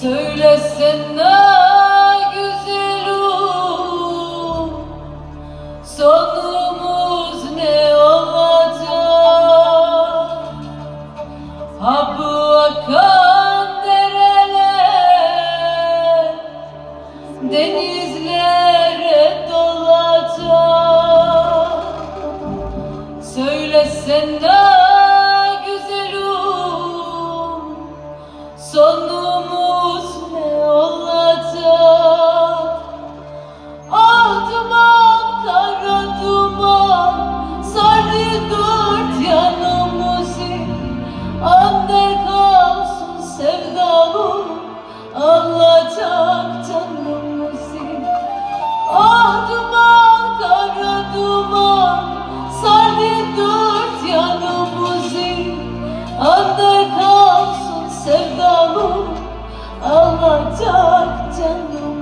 Söylesene güzelim Sonumuz ne olacak? Ha bu akan dereler Denizlere dolacak আমার চাক জানো